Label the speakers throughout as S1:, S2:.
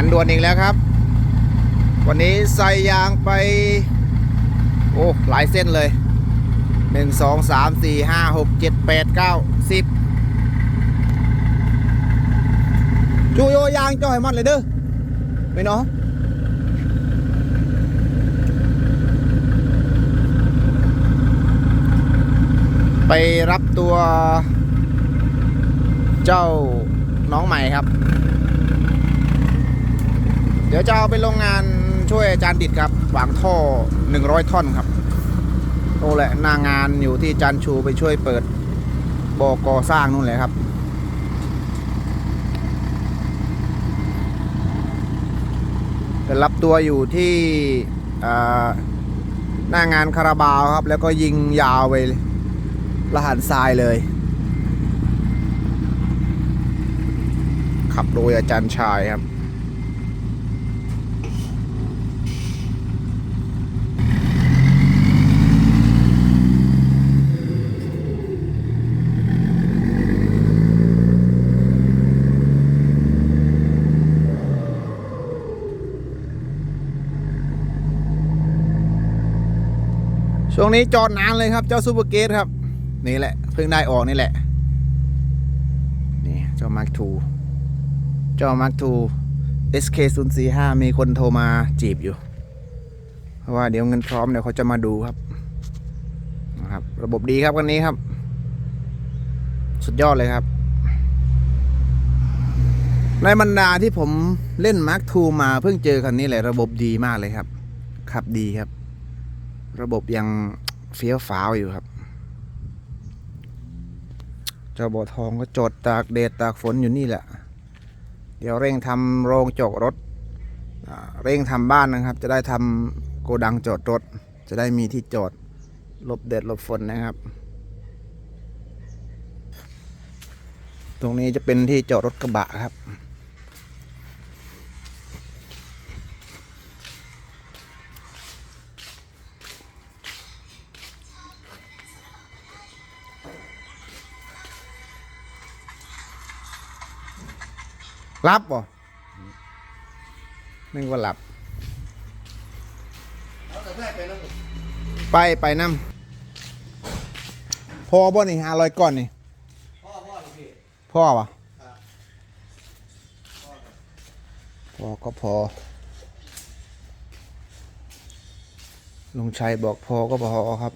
S1: านด่วนอีกแล้วครับ วันนี้ใส่ยางไป โอ้หลายเส้นเลยหนึ่งสองสามสี่ห้าหกเจ็ดแปดเก้าสิบจูโยยางจ่อยมันเลยเด้อไม่น้องไปรับตัวเจ้าน้องใหม่ครับ เดี๋ยวจะเอาไปโรงงานช่วยอาจารย์ดิดครับวางท่อ 100 ท่อนครับโอ้แหละหน้างานอยู่ที่อาจารย์ชูไปช่วยเปิดบกสร้างนู่นเลยครับ จะรับตัวอยู่ที่หน้างานคาราบาวครับ แล้วก็ยิงยาวไปละหันทรายเลย ขับโดยอาจารย์ชายครับ ช่วงนี้จอดนานเลยครับ เจ้าซูเปอร์เกตครับ นี่แหละ เพิ่งได้ออกนี่แหละ นี่เจ้ามาร์คทูเจ้ามาร์คทู SK 0 4 5มีคนโทรมาจีบอยู่ เพราะว่าเดี๋ยวเงินพร้อมเดี๋ยวเขาจะมาดูครับนะครับ ระบบดีครับวันนี้ครับ สุดยอดเลยครับ ในบรรดาที่ผมเล่นมาร์คทูมาเพิ่งเจอคันนี้แหละระบบดีมากเลยครับ ขับดีครับ ระบบยังเฟี้ยวฟ้าวอยู่ครับ เจ้าบ่อทองก็จดตากแดดตากฝนอยู่นี่แหละ เดี๋ยวเร่งทำโรงจกรถ เร่งทำบ้านนะครับ จะได้ทำโกดังจอดรถ จะได้มีที่จอดหลบแดดหลบฝนนะครับ ตรงนี้จะเป็นที่จอดรถกระบะครับ รับบ่นึกว่าหลับ ไปไปน้ำพอบ่นี่หารอยก้อนนี่
S2: พ่อพ่อเลยพี่
S1: พ่อวะ
S2: ครับ
S1: พอก็พอ ลุงชัยบอกพอก็พอครับ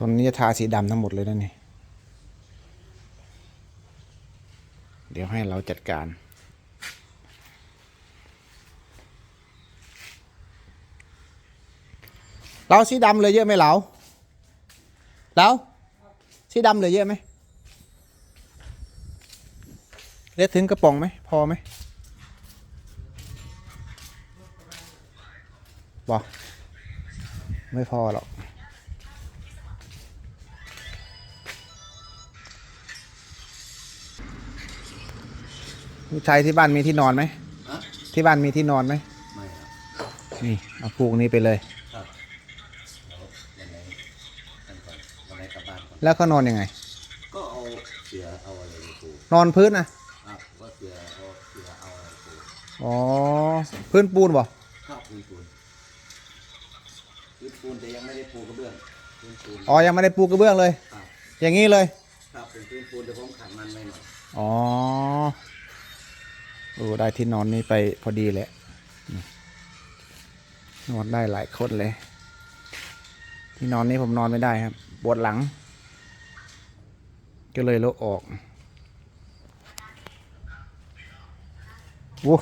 S1: ตอนนี้จะทาสีดำทั้งหมดเลยนะนี่ เดี๋ยวให้เราจัดการ เราสีดำเลยเยอะไหมเราเราสีดำเลยเยอะไหมเล็ดถึงกระป๋องไหมพอไหมบอกไม่พอหรอก ลูกชายที่บ้านมีที่นอนไหม
S2: ฮะ
S1: ที่บ้านมีที่นอนไหม
S2: ไม่ครับ
S1: นี่เอาผูกนี้ไปเลย
S2: ครับแล้ววันไหนกันก่อนวันไหนกลับบ้านก่อน
S1: แล้วเขานอนยังไง
S2: ก็เอาเสือเอาอะไรไปปู
S1: นอนพื้นนะครับ
S2: ว่าเสือเอาเสือเอาอะไรปู
S1: อ๋อ พื้นปูนบ่
S2: ครับปูนปูนพื้นปูนแต่ยังไม่ได้ปูกระเบื้องพื้นปูน
S1: อ๋อ ยังไม่ได้ปูกระเบื้องเลย
S2: ครับ
S1: อย่างนี้เลย
S2: ครับเป็นพื้นปูนแต่ผมขันมันไม่หน่อย
S1: อ๋อ โอ้ได้ที่นอนนี้ไปพอดีแหละนอนได้หลายคนเลย ที่นอนนี้ผมนอนไม่ได้ครับปวดหลัง ก็เลยลกออกวู้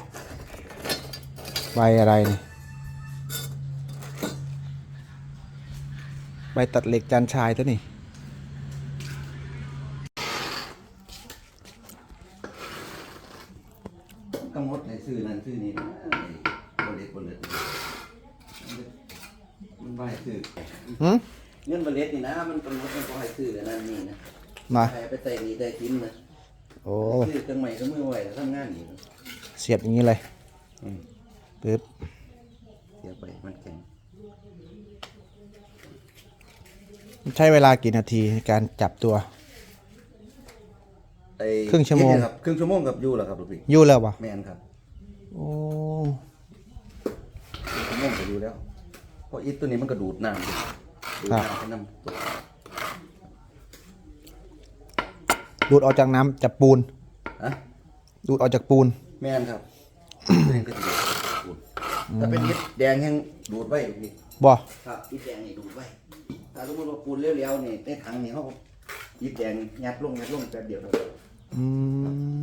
S1: ใบอะไรนี่ใบตัดเหล็กจานชายตัวนี่
S2: กำหนดในชื่อนั้นชื่อนี้นะคนเล็กคนเล็กมันใบชื่อ
S1: หืม
S2: เงินบรเล็ดนี่นะ มันกำหนดมันก็ให้ชื่ออันนั้นนี่นะ
S1: มา
S2: ใครไปใส่นี่ได้ทิ้นนะ
S1: โอ้
S2: คือเครื่องใหม่ก็มือไหวทำงานอีก
S1: เสียบอย่างนี้เลย
S2: อืม
S1: ปึ๊บ
S2: เสียไปมันแข็ง
S1: ใช้เวลากี่นาทีในการจับตัว
S2: ไอ้
S1: ครึ่งชั่วโมง
S2: นี่ครับครึ่งชั่วโมงกับยูแหละครับลูกพี่
S1: อยู่แล้ววะ
S2: แมนครับ
S1: โอ้
S2: ครึ่งชั่วโมงกับยูแล้วเพราะอิฐตัวนี้มันก็ดูดน้ำดูดน้ำให้น้ำตก
S1: ดูดออกจากน้ำจากปูน
S2: อะ
S1: ดูดออกจากปูน
S2: แมนครับตัวนี้ก็จะดูดถ้าเป็นอิฐแดงแห้งดูดไว้ลูกพี่
S1: บ่
S2: ครับอิฐแดงนี่ดูดไว้ ถ้าสมมติว่าปูนเลี้ยวๆนี่ในถังนี่เขาอิฐแดงยัดลงยัดลงแป๊บเดียวเท่านั้น
S1: อืม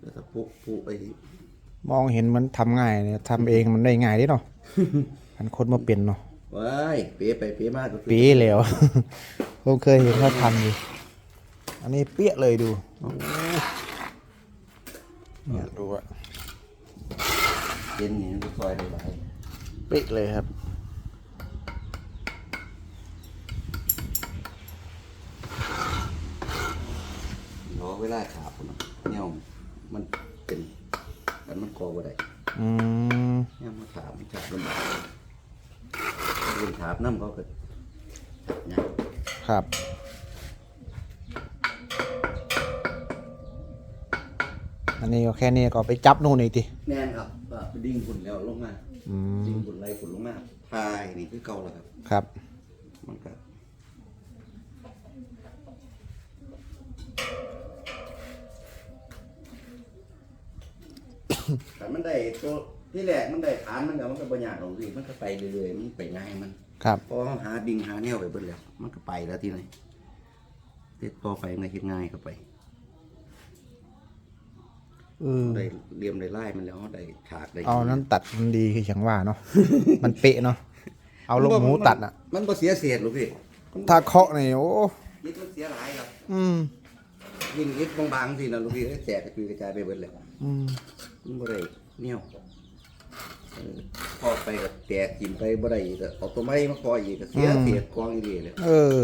S2: แล้วก็ปุ๊ปุ๊ไป
S1: มองเห็นมันทำง่ายเนี่ยทำเองมันได้ง่ายดิเนาะ อันคนมาเป็นเนาะ
S2: ว้ายเป๊ะไปเป๊ะมากก็คือ
S1: ปีแล้ว ผมเคยเห็นเขาทำอยู่ อันนี้เปี้ยเลยดูเนี่ยดูอะ
S2: เย็นนี่มันซอยได้หลาย
S1: เป๊ะเลยครับ
S2: รอเวลาขาบพุ่นน่ะ เนี่ยมันเป็นมันมันกอบ่ได้
S1: อืม
S2: เนี่ยมันขาบมันขาบลำบากเป็นขาบน้ำเขาก็เนี่ย
S1: ครับ อันนี้ก็แค่นี้ก็ไปจับนู่นอีกที
S2: แน่นครับก็ไปดิ้งฝุ่นแล้วลงมา
S1: อืม
S2: ดิ้งฝุ่นไล่ฝุ่นลงมาทายนี่คือเก่าแล้วครับ
S1: ครับ
S2: มันก็ แต่มันได้ตัวที่แรกมันได้ฐานมันก็มันก็บ่ยากหรอกพี่มันก็ไปเรื่อยๆมันไปง่ายมัน
S1: ครับ
S2: พอเขาหาดิ่งหาแนวไปเบิดแล้วมันก็ไปแล้วทีไหนติดต่อไปมันก็เฮ็ดง่ายเข้าไป
S1: เออ
S2: ได้เรียมได้ไล่มันแล้วเขาได้ฉากได้
S1: เอานั้นตัดมันดีคืออย่างว่าเนาะ มันเป๊ะเนาะ เอาลูกหมูตัดอะ
S2: มันบ่เสียเศษหรอกพี่
S1: ถ้าเคาะนี่โอ้
S2: ยิดมันเสียหลายครับ
S1: อืม
S2: ยิ่งยิดบางๆทีนะลูกพี่แตกกระจุยกระจายไปเบิดเลย
S1: อืม
S2: มันบ่ได้เหนี่ยวเออพอไปก็แตกกินไปบ่ได้อีกก็เอาตัวไม้มาคออีกก็เสียเศษกองอีกเลย
S1: เออ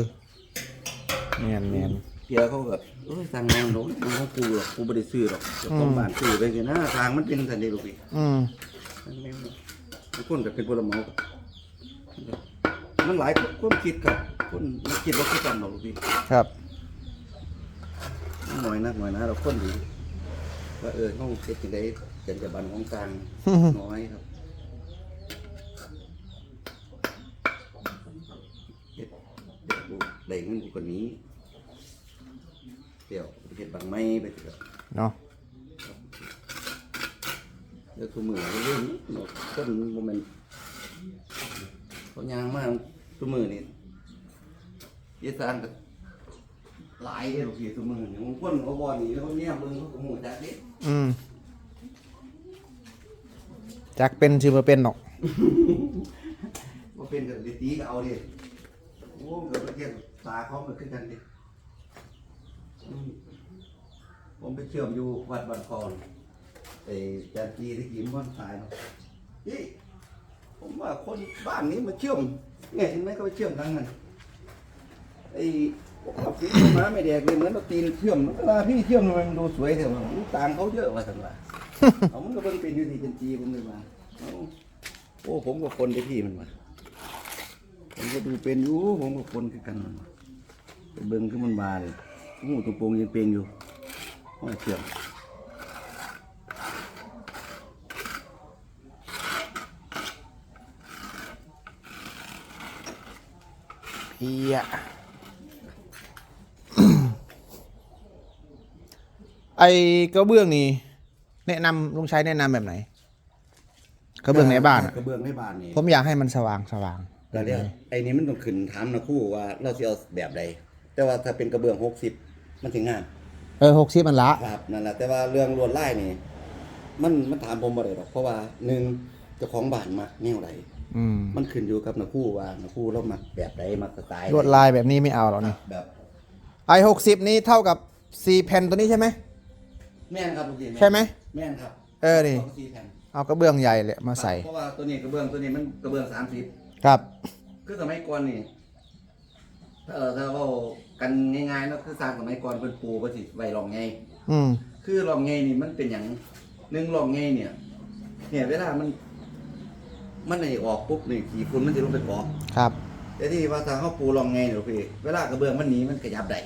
S1: เนียนเนียน
S2: เดี๋ยวเขาก็เอ้ยทางงานหรอกมันของกูหรอกกูบ่ได้ซื้อหรอกเจ้าของบ้านซื้อไปสินะทางมันเป็นสันเดลูกพี่
S1: อืม
S2: มันไม่มันคนก็เป็นพลเมืองมันหลายคนคิดครับคนมันคิดว่าคือกันหรอกลูกพี่
S1: ครับ
S2: หน่อยนักหน่อยนะเราคนดี ว่าเออห้องเช็ดจังไดจังจะบันของกลางน้อยครับเฮ็ดเด็กลูกได้เงินกูคนนี้เดี๋ยวเฮ็ดบางไม้ไปเถอะ
S1: เนาะ
S2: เดี๋ยวทุกมือเรื่องนี้เนาะคนโมเมนต์เขายางมากทุกมือนี่ยี่สานก็ หลายเด้อลูกพี่ทุกมือนี่บางคนเขาบอนี่แล้วเขาเนี่ยมึงเขาก็หมูจักเด้
S1: อืมจักเป็นชื่อมาเป็นหรอก
S2: ว่าเป็นกับดิตีก็เอาดิโอ้เกิดประเทศตาเขามันขึ้นกันดิอืมผมไปเชื่อมอยู่วัดบ้านคอนไอ้จันจีที่กินวันตายเนาะนี่ผมว่าคนบ้านนี้มาเชื่อมเนี่ยเห็นไหมเขาไปเชื่อมทางนั้นไอ้ เอาสีม้าไม่แดกเลยเหมือนเราตีนเชื่อมเวลาพี่เชื่อมมันดูสวยเถอะมันต่างเขาเยอะว่าสันว่าเอามันก็เบิ่งเป็นอยู่ที่จันจีผมเลยมาเอาโอ้ผมก็คนไปพี่มันมาผมก็ดูเป็นอยู่ผมก็คนคือกันมันว่ะไปเบิ่งคือมันบาเลยงูตัวโปงยังเป็นอยู่ห้อยเชื่อม
S1: เอีย ไอ้กระเบื้องนี่แนะนำลุงชัยแนะนำแบบไหน กระเบื้องในบ้านอะ
S2: กระเบื้องในบ้านนี่
S1: ผมอยากให้มันสว่างสว่าง
S2: แต่เรียกไอ้นี่มันต้องขึ้นถามนะครู่ว่าเราจะเอาแบบใดแต่ว่าถ้าเป็นกระเบื้องหกสิบมันถึงงาน
S1: เออหกสิบมันละ
S2: ครับนั่นแหละแต่ว่าเรื่องลวดลายนี่มันมันถามผมบ่ได้หรอกเพราะว่าหนึ่งเจ้าของบ้านมักแนวใด
S1: อืม
S2: มันขึ้นอยู่กับนะครู่ว่านะครู่เรามักแบบใดมักสไตล์ใล
S1: วดลายแบบนี้ไม่เอาหรอกนี่
S2: แบบ
S1: ไอ้หกสิบนี้เท่ากับสี่แผ่นตัวนี้ใช่ไหม
S2: แม่นครับลูกพี่
S1: ใช่ไหม
S2: แม่นครับ
S1: เออนี่
S2: สงสี่แผ่น
S1: เอากระเบื้องใหญ่เลยมาใส่
S2: เพราะว่าตัวนี้กระเบื้องตัวนี้มันกระเบื้องสามสิบ
S1: ครับ
S2: คือสมัยก่อนนี่ถ้าเออถ้าเรากันง่ายๆเนาะคือสร้างสมัยก่อนเป็นปูก็สิไว้รองไง
S1: อืม
S2: คือรองไงนี่มันเป็นอย่างหนึ่งรองไงเนี่ย เนี่ยเวลามัน มันในออกปุ๊บนี่ขี่ฝุ่นมันจะลงไปเกาะ
S1: ครับ
S2: แต่ที่ว่าทางเขาปูรองไงเนี่ยพี่เวลากระเบื้องมันหนีมันขยับได้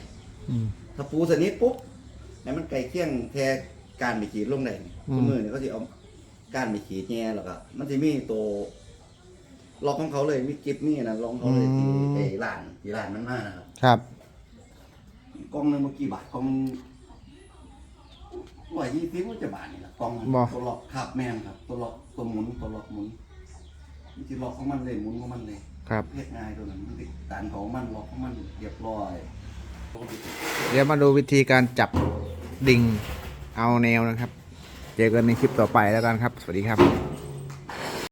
S1: อืม
S2: ถ้าปูสนิทปุ๊บ ให้มันไกลเคียงแทการไปขีดลงได้นี่
S1: อืม
S2: ทุกมือเนี่ยเขาจะเอาการไปขีดแง่แล้วก็มันจะมีตัวล็อกของเขาเลยมีกิฟนี่นะล็อกของเขาเลยที่ไอ้ร้านที่ร้านมันมานะครับ
S1: ครับ
S2: กล่องหนึงเมื่อกี่บาทกล่องร้อยยี่สิบมันจะบาทนี่แหละกล่อง
S1: บ่
S2: ตัวล็อกขับแม่นครับ ตัวล็อกตัวหมุนตัวล็อกหมุนมันจะล็อกของมันเลยหมุนของมันเลย
S1: ครับ
S2: เรียกง่ายตัวนั้นมันติดตานของมันล็อกของมันเรียบร้อย
S1: เดี๋ยวมาดูวิธีการจับ ดิ่งเอาแนวนะครับ เจอกันในคลิปต่อไปแล้วกันครับ สวัสดีครับ